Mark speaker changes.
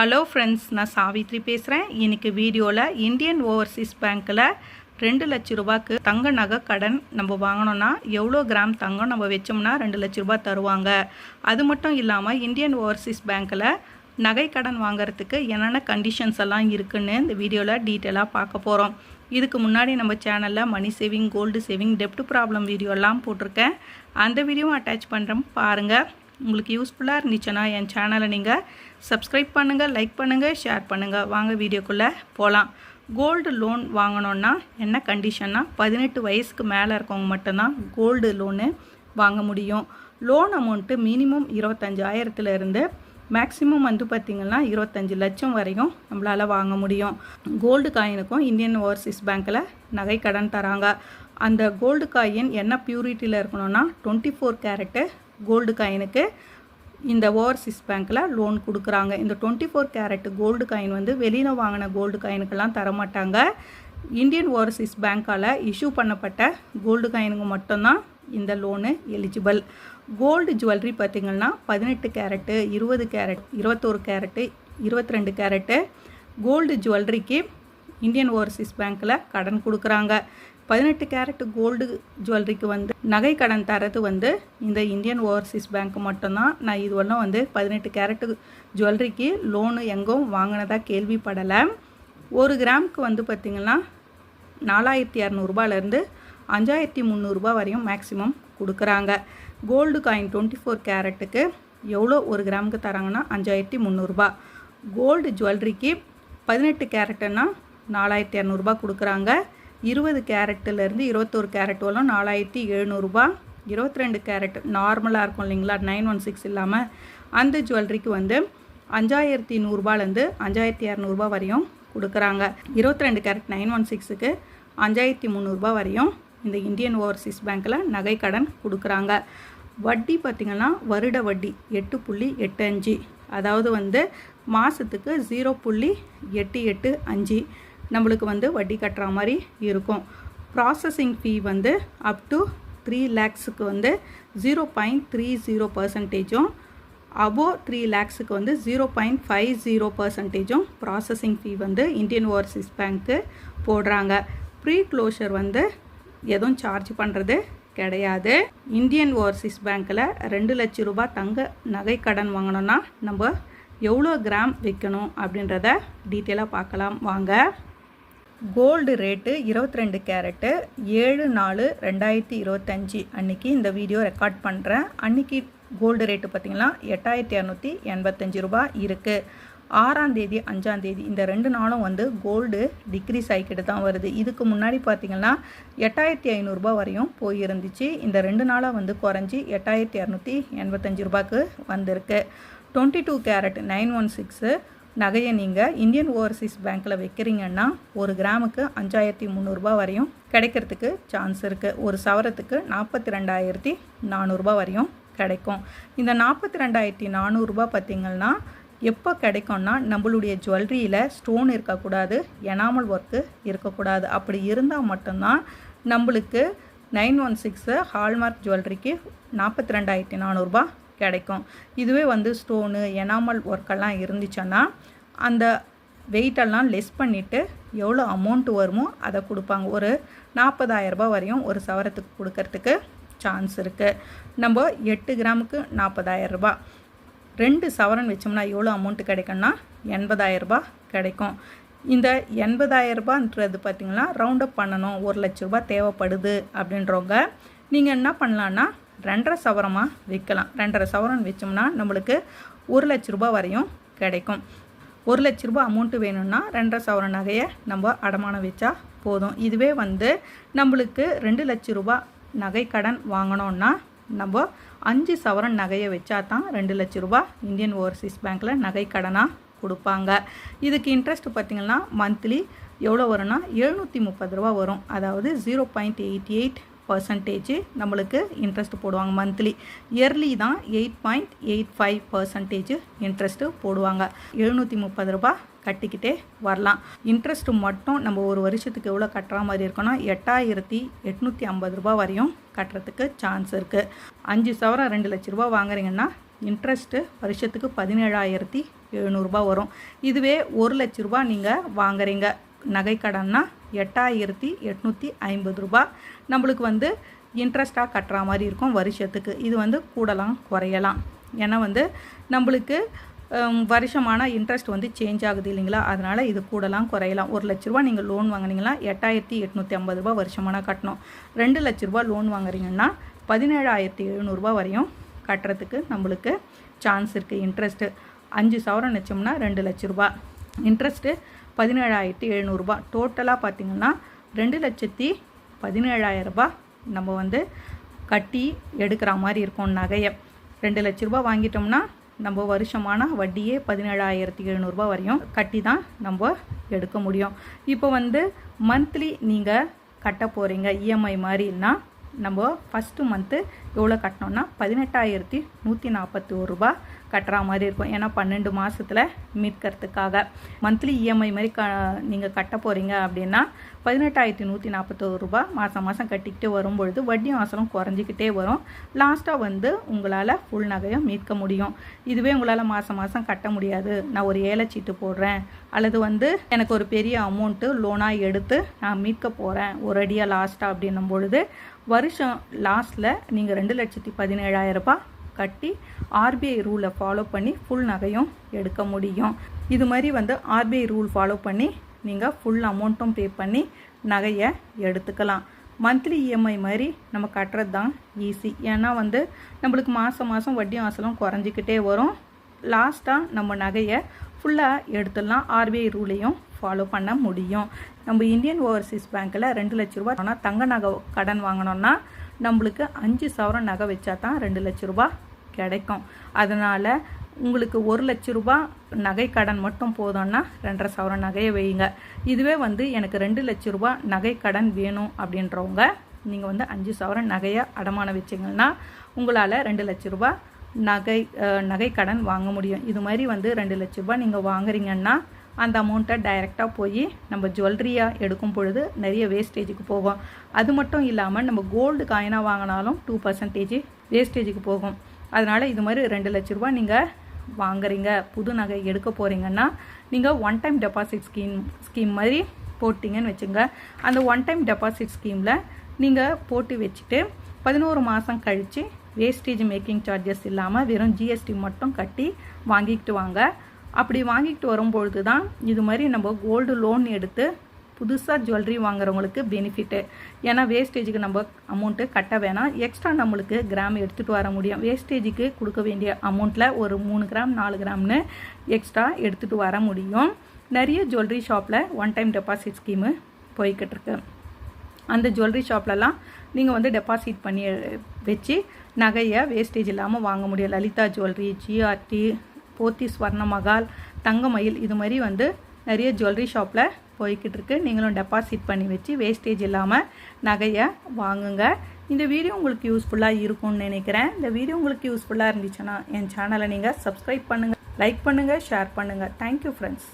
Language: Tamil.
Speaker 1: ஹலோ ஃப்ரெண்ட்ஸ் நான் சாவித்ரி பேசுகிறேன் இன்றைக்கி வீடியோவில் இந்தியன் ஓவர்சீஸ் பேங்க்கில் ரெண்டு லட்ச ரூபாய்க்கு தங்க நகை கடன் நம்ம வாங்கினோன்னா எவ்வளோ கிராம் தங்கம் நம்ம வச்சோம்னா ரெண்டு லட்ச ரூபாய் தருவாங்க. அது மட்டும் இல்லாமல் இந்தியன் ஓவர்சீஸ் பேங்க்கில் நகை கடன் வாங்குறதுக்கு என்னென்ன கண்டிஷன்ஸ் எல்லாம் இருக்குன்னு இந்த வீடியோவில் டீட்டெயிலாக பார்க்க போகிறோம் இதுக்கு முன்னாடி நம்ம சேனலில் மணி சேவிங் கோல்டு சேவிங் டெப்ட் ப்ராப்ளம் வீடியோலாம் போட்டிருக்கேன். அந்த வீடியோவும் அட்டாச் பண்ணுறோம் பாருங்கள் உங்களுக்கு யூஸ்ஃபுல்லாக இருந்துச்சுன்னா என் சேனலை நீங்கள் சப்ஸ்கிரைப் பண்ணுங்கள் லைக் பண்ணுங்கள் ஷேர் பண்ணுங்கள் வாங்க வீடியோக்குள்ளே போகலாம் கோல்டு லோன் வாங்கணுன்னா என்ன கண்டிஷன்னா பதினெட்டு வயசுக்கு மேலே இருக்கவங்க மட்டும்தான் கோல்டு லோனு வாங்க முடியும். லோன் அமௌண்ட்டு மினிமம் இருபத்தஞ்சாயிரத்துலேருந்து மேக்ஸிமம் வந்து பார்த்திங்கன்னா இருபத்தஞ்சி லட்சம் வரையும் நம்மளால் வாங்க முடியும். கோல்டு காயினுக்கும் இந்தியன் ஓவர்சீஸ் பேங்க்கில் நகை கடன் தராங்க. அந்த கோல்டு காயின் என்ன பியூரிட்டியில் இருக்கணும்னா டுவெண்ட்டி ஃபோர் கேரட்டு கோல்டு காயினுக்கு இந்த ஓவர்சீஸ் பேங்க்கில் லோன் கொடுக்குறாங்க. இந்த twenty four carat gold coin வந்து வெளியில் வாங்கின கோல்டு காயினுக்கெல்லாம் தரமாட்டாங்க. இந்தியன் ஓவர்சீஸ் பேங்க்கால் இஷ்யூ பண்ணப்பட்ட கோல்டு காயினுக்கு மட்டும்தான் இந்த லோனு எலிஜிபிள் கோல்டு ஜுவல்லரி பார்த்திங்கன்னா பதினெட்டு கேரட்டு இருபது கேரட் இருபத்தோரு கேரட்டு இருபத்தி ரெண்டு கேரட்டு கோல்டு ஜுவல்லரிக்கு இந்தியன் ஓவர்சீஸ் பேங்க்கில் கடன் கொடுக்குறாங்க. பதினெட்டு கேரட் கோல்டு ஜுவல்லரிக்கு வந்து நகை கடன் தரது வந்து இந்த இந்தியன் ஓவர்சீஸ் பேங்க் மட்டும்தான். நான் இதுவெல்லாம் வந்து பதினெட்டு கேரட்டு ஜுவல்லரிக்கு லோனு எங்கும் வாங்கினதாக கேள்விப்படலை. ஒரு கிராமுக்கு வந்து பார்த்திங்கன்னா நாலாயிரத்தி இரநூறுபாலேருந்து அஞ்சாயிரத்தி முந்நூறுரூபா வரையும் மேக்ஸிமம் கொடுக்குறாங்க. கோல்டு காயின் டுவெண்ட்டி ஃபோர் கேரட்டுக்கு எவ்வளோ ஒரு கிராமுக்கு தராங்கன்னா அஞ்சாயிரத்தி முந்நூறுரூபா கோல்டு ஜுவல்லரிக்கு பதினெட்டு கேரட்டுன்னா நாலாயிரத்தி இரநூறுபா கொடுக்குறாங்க. இருபது கேரட்டுலேருந்து இருபத்தோரு கேரட் வரலாம் நாலாயிரத்தி எழுநூறுபா. இருபத்தி ரெண்டு கேரட் நார்மலாக இருக்கும் இல்லைங்களா? நைன் ஒன் சிக்ஸ் இல்லாமல். அந்த ஜுவல்லரிக்கு வந்து அஞ்சாயிரத்தி நூறுரூபாலேருந்து அஞ்சாயிரத்தி இரநூறுபா வரையும் கொடுக்குறாங்க. இருபத்தி ரெண்டு கேரட் நைன் ஒன் சிக்ஸுக்கு அஞ்சாயிரத்தி முந்நூறுரூபா வரையும் இந்த இந்தியன் ஓவர்சீஸ் பேங்க்கில் நகை கடன் கொடுக்குறாங்க. வட்டி பார்த்திங்கன்னா வருட வட்டி எட்டு புள்ளி எட்டு அஞ்சு. அதாவது வந்து மாதத்துக்கு ஜீரோ புள்ளி எட்டு எட்டு அஞ்சு. நம்மளுக்கு வந்து வட்டி கட்டுற மாதிரி இருக்கும். ப்ராசஸிங் ஃபீ வந்து அப் டு த்ரீ லேக்ஸுக்கு வந்து ஜீரோ பாயிண்ட் த்ரீ ஜீரோ பர்சன்டேஜும் அபோவ் த்ரீ லேக்ஸுக்கு வந்து ஜீரோ பாயிண்ட் ஃபைவ் ஜீரோ பர்சன்டேஜும் ப்ராசஸிங் ஃபீ வந்து இந்தியன் ஓவர்சீஸ் பேங்க்கு போடுறாங்க. ப்ரீ க்ளோஷர் வந்து எதுவும் சார்ஜ் பண்ணுறது கிடையாது. இந்தியன் ஓவர்சீஸ் பேங்க்கில் ரெண்டு லட்ச ரூபாய் தங்க நகை கடன் வாங்கினோன்னா நம்ம எவ்வளோ கிராம் விற்கணும் அப்படின்றத டீட்டெயிலாக பார்க்கலாம். வாங்க. கோல்டு ரேட்டு இருபத்தி ரெண்டு கேரட்டு ஏழு நாலு ரெண்டாயிரத்தி இருபத்தஞ்சி அன்றைக்கி இந்த வீடியோ ரெக்கார்ட் பண்ணுறேன் அன்றைக்கி கோல்டு ரேட்டு பார்த்திங்கன்னா எட்டாயிரத்தி இரநூத்தி எண்பத்தஞ்சு ரூபா இருக்குது ஆறாந்தேதி அஞ்சாந்தேதி இந்த ரெண்டு நாளும் வந்து கோல்டு டிக்ரீஸ் ஆகிக்கிட்டு தான் வருது. இதுக்கு முன்னாடி பார்த்திங்கன்னா எட்டாயிரத்தி ஐநூறுரூபா வரையும் போயிருந்துச்சு. இந்த ரெண்டு நாளாக வந்து குறைஞ்சி எட்டாயிரத்தி இரநூத்தி எண்பத்தஞ்சு ரூபாய்க்கு வந்திருக்கு. Twenty two carat nine one six நகையை நீங்கள் இந்தியன் ஓவர்சீஸ் பேங்க்கில் வைக்கிறீங்கன்னா ஒரு கிராமுக்கு அஞ்சாயிரத்தி முந்நூறுரூபா வரையும் கிடைக்கிறதுக்கு சான்ஸ் இருக்குது ஒரு சவரத்துக்கு நாற்பத்தி ரெண்டாயிரத்தி நானூறுரூபா வரையும் கிடைக்கும். இந்த நாற்பத்தி ரெண்டாயிரத்தி நானூறுரூபா பார்த்திங்கன்னா எப்போ கிடைக்கும்னா நம்மளுடைய ஜுவல்லரியில் ஸ்டோன் இருக்கக்கூடாது எனாமல் ஒர்க்கு இருக்கக்கூடாது. அப்படி இருந்தால் மட்டும்தான் நம்மளுக்கு நைன் ஒன் சிக்ஸு ஹால்மார்க் ஜுவல்லரிக்கு நாற்பத்தி ரெண்டாயிரத்தி நானூறுரூபா கிடைக்கும். இதுவே வந்து ஸ்டோனு எனாமல் ஒர்க்கெல்லாம் இருந்துச்சுன்னா அந்த வெயிட்டெல்லாம் லெஸ் பண்ணிவிட்டு எவ்வளோ அமௌண்ட் வருமோ அதை கொடுப்பாங்க. ஒரு நாற்பதாயிரரூபா வரையும் ஒரு சவரத்துக்கு கொடுக்கறதுக்கு சான்ஸ் இருக்குது நம்ம எட்டு கிராமுக்கு நாற்பதாயிரரூபா ரெண்டு சவரன் வச்சோம்னா எவ்வளோ அமௌண்ட்டு கிடைக்கும்னா எண்பதாயிரரூபா கிடைக்கும். இந்த எண்பதாயிரரூபான்றது பார்த்திங்கன்னா ரவுண்ட் அப் பண்ணணும். ஒரு லட்ச ரூபா தேவைப்படுது அப்படின்றவங்க நீங்கள் என்ன பண்ணலான்னா ரெண்டரை சவரமாக விற்கலாம். ரெண்டரை சவரம் வச்சோம்னா நம்மளுக்கு ஒரு லட்ச ரூபா வரையும் கிடைக்கும். ஒரு லட்ச ரூபா அமௌண்ட்டு வேணும்னா ரெண்டரை சவரன் நகையை நம்ம அடமானம் வச்சா போதும். இதுவே வந்து நம்மளுக்கு ரெண்டு லட்ச ரூபா நகை கடன் வாங்கினோன்னா நம்ம அஞ்சு சவரன் நகையை வச்சா தான் ரெண்டு லட்ச ரூபா இந்தியன் ஓவர்சீஸ் பேங்க்கில் நகை கடனாக கொடுப்பாங்க. இதுக்கு இன்ட்ரெஸ்ட் பார்த்திங்கன்னா மந்த்லி எவ்வளோ வரும்னா எழுநூற்றி முப்பது ரூபா வரும். அதாவது zero point eighty eight percentage நம்மளுக்கு இன்ட்ரெஸ்ட் போடுவாங்க. மந்த்லி இயர்லி தான் eight point eight five percentage interest போடுவாங்க. எழுநூற்றி முப்பது ரூபா கட்டிக்கிட்டே வரலாம். இன்ட்ரெஸ்ட்டு மட்டும் நம்ம ஒரு வருஷத்துக்கு எவ்வளோ கட்டுற மாதிரி இருக்கோன்னா எட்டாயிரத்தி எட்நூற்றி ஐம்பது ரூபா வரையும் கட்டுறதுக்கு சான்ஸ் இருக்குது அஞ்சு சவரம் ரெண்டு லட்ச ரூபா வாங்குறீங்கன்னா இன்ட்ரெஸ்ட்டு வருஷத்துக்கு பதினேழாயிரத்தி எழுநூறுபா வரும். இதுவே ஒரு லட்ச ரூபா நீங்கள் வாங்குறீங்க. நகை கடன்னா எட்டாயிரத்தி எட்நூற்றி ஐம்பது ரூபா நம்மளுக்கு வந்து இன்ட்ரெஸ்ட்டாக கட்டுற மாதிரி இருக்கும் வருஷத்துக்கு. இது வந்து கூடலாம் குறையலாம். ஏன்னா வந்து நம்மளுக்கு வருஷமான இன்ட்ரெஸ்ட் வந்து சேஞ்ச் ஆகுது இல்லைங்களா? அதனால் இது கூடலாம் குறையலாம். ஒரு லட்ச ரூபா நீங்கள் லோன் வாங்குனீங்கன்னா எட்டாயிரத்தி எட்நூற்றி ஐம்பது ரூபா வருஷமான கட்டணும். ரெண்டு லட்ச ரூபா லோன் வாங்குறீங்கன்னா பதினேழாயிரத்தி எழுநூறுபா வரையும் கட்டுறதுக்கு நம்மளுக்கு சான்ஸ் இருக்குது இன்ட்ரெஸ்ட்டு அஞ்சு சவரம் வச்சோம்னா ரெண்டு லட்ச ரூபா இன்ட்ரெஸ்ட்டு பதினேழாயிரத்தி எழுநூறுபா. டோட்டலாக பார்த்தீங்கன்னா ரெண்டு லட்சத்தி பதினேழாயிரரூபா நம்ம வந்து கட்டி எடுக்கிற மாதிரி இருக்கும் நகையை. ரெண்டு லட்ச ரூபா வாங்கிட்டோம்னா நம்ம வருஷமான வட்டியே பதினேழாயிரத்தி எழுநூறுபா வரையும் கட்டி தான் நம்ம எடுக்க முடியும். இப்போ வந்து மந்த்லி நீங்கள் கட்ட போகிறீங்க இஎம்ஐ மாதிரின்னா நம்ம ஃபஸ்ட்டு மந்த்து எவ்வளோ கட்டினோம்னா பதினெட்டாயிரத்தி நூற்றி நாற்பத்தி ஒரு ரூபா கட்டுற மாதிரி இருக்கும். ஏன்னா பன்னெண்டு மாதத்தில் மீட்கிறதுக்காக. மந்த்லி இஎம்ஐ மாதிரி க நீங்கள் கட்ட போகிறீங்க அப்படின்னா பதினெட்டாயிரத்தி நூற்றி நாற்பத்தோரு ரூபா மாதம் மாதம் கட்டிக்கிட்டே வரும்பொழுது வட்டி வாசலும் குறைஞ்சிக்கிட்டே வரும். லாஸ்ட்டாக வந்து உங்களால் ஃபுல் நகையை மீட்க முடியும். இதுவே உங்களால் மாதம் மாதம் கட்ட முடியாது. நான் ஒரு ஏழை சீட்டு போடுறேன். அல்லது வந்து எனக்கு ஒரு பெரிய அமௌண்ட்டு லோனாக எடுத்து நான் மீட்க போகிறேன் ஒரு அடியாக லாஸ்ட்டாக அப்படின்னும் பொழுது வருஷம் லாஸ்ட்டில் நீங்கள் ரெண்டு லட்சத்தி பதினேழாயிரம் ரூபாய் கட்டி ஆர்பிஐ ரூலை ஃபாலோ பண்ணி ஃபுல் நகையும் எடுக்க முடியும். இது மாதிரி வந்து ஆர்பிஐ ரூல் ஃபாலோ பண்ணி நீங்கள் ஃபுல் அமௌண்ட்டும் பே பண்ணி நகையை எடுத்துக்கலாம். மந்த்லி இஎம்ஐ மாதிரி நம்ம கட்டுறது தான் ஈஸி ஏன்னா வந்து நம்மளுக்கு மாதம் மாதம் வட்டி வாசலும் குறைஞ்சிக்கிட்டே வரும். லாஸ்ட்டாக நம்ம நகையை ஃபுல்லாக எடுத்துடலாம் ஆர்பிஐ ரூலையும் ஃபாலோ பண்ண முடியும். நம்ம இந்தியன் ஓவர்சீஸ் பேங்க்கில் ரெண்டு லட்ச ரூபா ஆனால் தங்க நகை கடன் வாங்கினோன்னா நம்மளுக்கு அஞ்சு சவரம் நகை வச்சா தான் ரெண்டு லட்ச ரூபா கிடைக்கும். அதனால் உங்களுக்கு ஒரு லட்ச ரூபா நகை கடன் மட்டும் போதும்னா ரெண்டரை சவரம் நகையை வைங்க இதுவே வந்து எனக்கு ரெண்டு லட்ச ரூபா நகை கடன் வேணும் அப்படின்றவங்க நீங்கள் வந்து அஞ்சு சவரம் நகையை அடமானம் வச்சிங்கன்னா உங்களால் ரெண்டு லட்ச ரூபா நகை நகை கடன் வாங்க முடியும். இது மாதிரி வந்து ரெண்டு லட்ச ரூபா நீங்கள் வாங்குறீங்கன்னா அந்த அமௌண்ட்டை டைரெக்டாக போய் நம்ம ஜுவல்லரியாக எடுக்கும் பொழுது நிறைய வேஸ்டேஜுக்கு போகும். அது மட்டும் இல்லாமல் நம்ம கோல்டு காயினாக வாங்கினாலும் டூ பர்சன்டேஜ் வேஸ்டேஜுக்கு போகும். அதனால் இது மாதிரி ரெண்டு லட்ச ரூபா நீங்கள் வாங்குறீங்க. புது நகை எடுக்க போகிறீங்கன்னா நீங்கள் one time deposit scheme scheme மாதிரி போட்டிங்கன்னு வச்சுங்க. அந்த ஒன் டைம் டெபாசிட் ஸ்கீமில் நீங்கள் போட்டு வச்சுட்டு பதினோரு மாதம் கழித்து வேஸ்டேஜ் மேக்கிங் சார்ஜஸ் இல்லாமல் வெறும் ஜிஎஸ்டி மட்டும் கட்டி வாங்கிக்கிட்டு வாங்க. அப்படி வாங்கிக்கிட்டு வரும்பொழுது தான் இது மாதிரி நம்ம கோல்டு லோன் எடுத்து புதுசாக ஜுவல்லரி வாங்குறவங்களுக்கு பெனிஃபிட்டு ஏன்னா வேஸ்டேஜுக்கு நம்ம அமௌண்ட்டு கட்ட வேணாம். எக்ஸ்ட்ரா நம்மளுக்கு கிராம் எடுத்துகிட்டு வர முடியும். வேஸ்டேஜுக்கு கொடுக்க வேண்டிய அமௌண்ட்டில் ஒரு மூணு கிராம் நாலு கிராம்னு எக்ஸ்ட்ரா எடுத்துகிட்டு வர முடியும். நிறைய ஜுவல்லரி ஷாப்பில் ஒன் டைம் டெபாசிட் ஸ்கீமு போய்கிட்டு இருக்கு. அந்த ஜுவல்லரி ஷாப்லலாம் நீங்கள் வந்து டெபாசிட் பண்ணி வச்சு நகையை வேஸ்டேஜ் இல்லாமல் வாங்க முடியும். லலிதா ஜுவல்லரி ஜிஆர்டி போத்தி ஸ்வர்ண மகால் தங்கமயில் இது மாதிரி வந்து நிறைய ஜுவல்லரி ஷாப்பில் போய்கிட்டு இருக்கு. நீங்களும் டெபாசிட் பண்ணி வச்சு வேஸ்டேஜ் இல்லாமல் நகையை வாங்குங்க. இந்த வீடியோ உங்களுக்கு யூஸ்ஃபுல்லாக இருக்கும்னு நினைக்கிறேன். இந்த வீடியோ உங்களுக்கு யூஸ்ஃபுல்லாக இருந்துச்சுன்னா என் சேனலை நீங்கள் சப்ஸ்கிரைப் பண்ணுங்கள் லைக் பண்ணுங்கள் ஷேர் பண்ணுங்கள் தேங்க்யூ ஃப்ரெண்ட்ஸ்